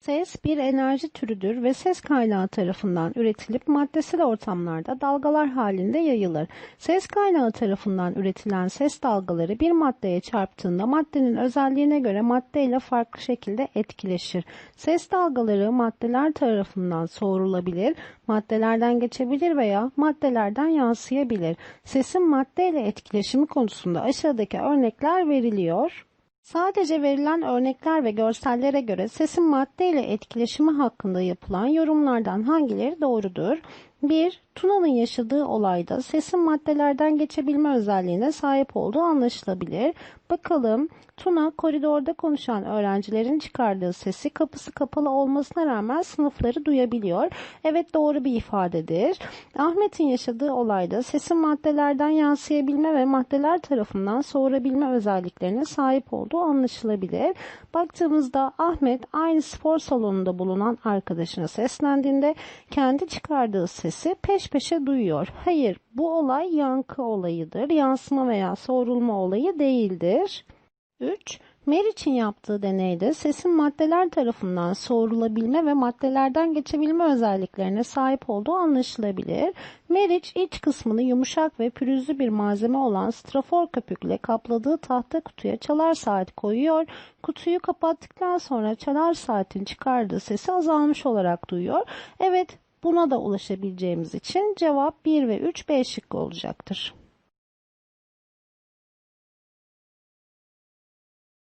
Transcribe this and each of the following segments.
Ses bir enerji türüdür ve ses kaynağı tarafından üretilip maddesel ortamlarda dalgalar halinde yayılır. Ses kaynağı tarafından üretilen ses dalgaları bir maddeye çarptığında maddenin özelliğine göre maddeyle farklı şekilde etkileşir. Ses dalgaları maddeler tarafından soğurulabilir, maddelerden geçebilir veya maddelerden yansıyabilir. Sesin maddeyle etkileşimi konusunda aşağıdaki örnekler veriliyor. Sadece verilen örnekler ve görsellere göre sesin madde ile etkileşimi hakkında yapılan yorumlardan hangileri doğrudur? 1. Tuna'nın yaşadığı olayda sesin maddelerden geçebilme özelliğine sahip olduğu anlaşılabilir. Bakalım Tuna koridorda konuşan öğrencilerin çıkardığı sesi kapısı kapalı olmasına rağmen sınıfları duyabiliyor. Evet doğru bir ifadedir. Ahmet'in yaşadığı olayda sesin maddelerden yansıyabilme ve maddeler tarafından soğurabilme özelliklerine sahip olduğu anlaşılabilir. Baktığımızda Ahmet aynı spor salonunda bulunan arkadaşına seslendiğinde kendi çıkardığı sesi peş peşe duyuyor. Hayır bu olay yankı olayıdır. Yansıma veya soğurulma olayı değildir. 3. Meriç'in yaptığı deneyde sesin maddeler tarafından soğurulabilme ve maddelerden geçebilme özelliklerine sahip olduğu anlaşılabilir. Meriç iç kısmını yumuşak ve pürüzlü bir malzeme olan strafor köpükle kapladığı tahta kutuya çalar saat koyuyor. Kutuyu kapattıktan sonra çalar saatin çıkardığı sesi azalmış olarak duyuyor. Evet buna da ulaşabileceğimiz için cevap 1 ve 3 B şıkkı olacaktır.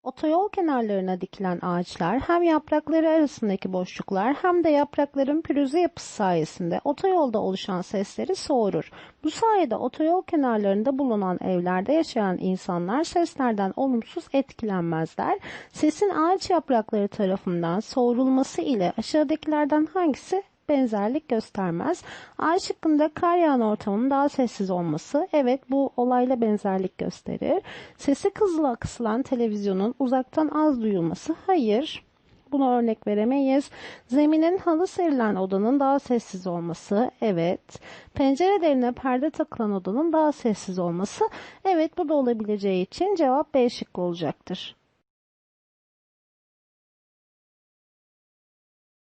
Otoyol kenarlarına dikilen ağaçlar hem yaprakları arasındaki boşluklar hem de yaprakların pürüzlü yapısı sayesinde otoyolda oluşan sesleri soğurur. Bu sayede otoyol kenarlarında bulunan evlerde yaşayan insanlar seslerden olumsuz etkilenmezler. Sesin ağaç yaprakları tarafından soğurulması ile aşağıdakilerden hangisi benzerlik göstermez. A şıkkında kar yağan ortamın daha sessiz olması evet bu olayla benzerlik gösterir. Sesi hızla kısılan televizyonun uzaktan az duyulması hayır. Buna örnek veremeyiz. Zeminin halı serilen odanın daha sessiz olması. Evet. Pencerelerine perde takılan odanın daha sessiz olması. Evet bu da olabileceği için cevap B şıkkı olacaktır.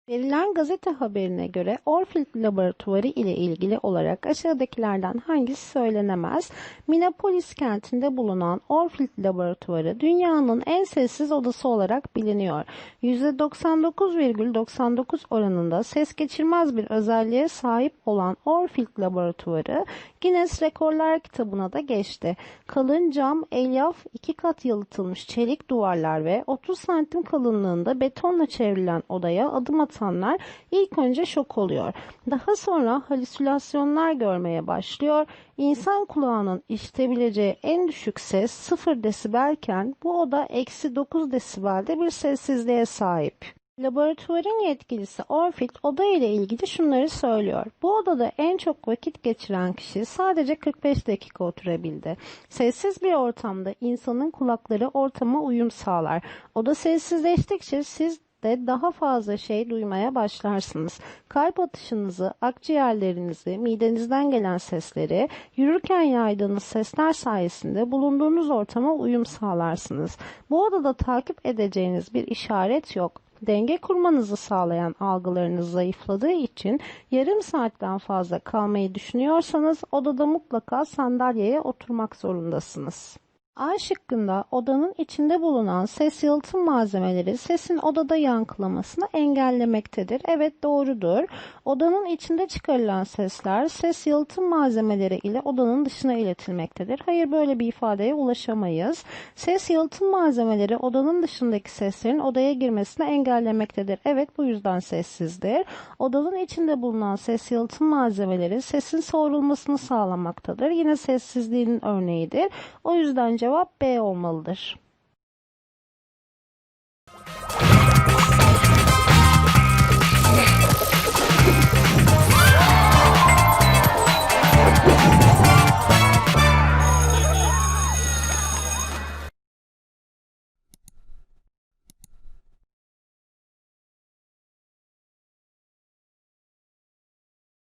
Verilen gazete haberine göre Orfield Laboratuvarı ile ilgili olarak aşağıdakilerden hangisi söylenemez? Minneapolis kentinde bulunan Orfield Laboratuvarı dünyanın en sessiz odası olarak biliniyor. %99,99 oranında ses geçirmez bir özelliğe sahip olan Orfield Laboratuvarı Guinness Rekorlar kitabına da geçti. Kalın cam, elyaf, iki kat yalıtılmış çelik duvarlar ve 30 santim kalınlığında betonla çevrilen odaya adım atanlar ilk önce şok oluyor. Daha sonra halüsinasyonlar görmeye başlıyor. İnsan kulağının işitebileceği en düşük ses 0 desibelken bu oda eksi 9 desibelde bir sessizliğe sahip. Laboratuvarın yetkilisi Orfield oda ile ilgili şunları söylüyor. Bu odada en çok vakit geçiren kişi sadece 45 dakika oturabildi. Sessiz bir ortamda insanın kulakları ortama uyum sağlar. Oda sessizleştikçe siz de daha fazla şey duymaya başlarsınız. Kalp atışınızı, akciğerlerinizi, midenizden gelen sesleri, yürürken yaydığınız sesler sayesinde bulunduğunuz ortama uyum sağlarsınız. Bu odada takip edeceğiniz bir işaret yok denge kurmanızı sağlayan algılarınız zayıfladığı için yarım saatten fazla kalmayı düşünüyorsanız odada mutlaka sandalyeye oturmak zorundasınız. A şıkkında odanın içinde bulunan ses yalıtım malzemeleri sesin odada yankılamasını engellemektedir. Evet doğrudur. Odanın içinde çıkarılan sesler ses yalıtım malzemeleri ile odanın dışına iletilmektedir. Hayır böyle bir ifadeye ulaşamayız. Ses yalıtım malzemeleri odanın dışındaki seslerin odaya girmesini engellemektedir. Evet bu yüzden sessizdir. Odanın içinde bulunan ses yalıtım malzemeleri sesin soğurulmasını sağlamaktadır. Yine sessizliğin örneğidir. O yüzden cevap B olmalıdır.